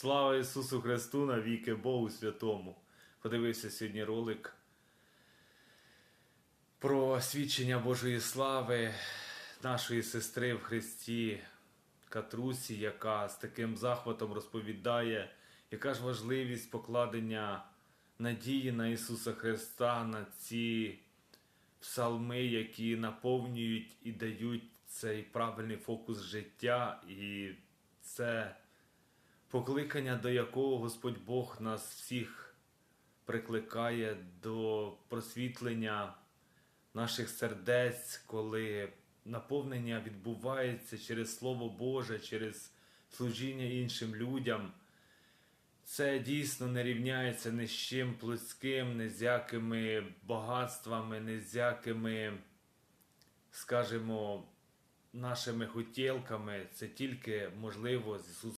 Слава Ісусу Христу, навіки Богу Святому. Подивився сьогодні ролик про свідчення Божої слави нашої сестри в Христі Катрусі, яка з таким захватом розповідає, яка ж важливість покладення надії на Ісуса Христа, на ці псалми, які наповнюють і дають цей правильний фокус життя, і це покликання, до якого Господь Бог нас всіх прикликає до просвітлення наших сердець, коли наповнення відбувається через Слово Боже, через служіння іншим людям. Це дійсно не рівняється ні з чим плотським, ні з якими багатствами, ні з якими, скажімо, нашими хотілками. Це тільки можливо з Ісусом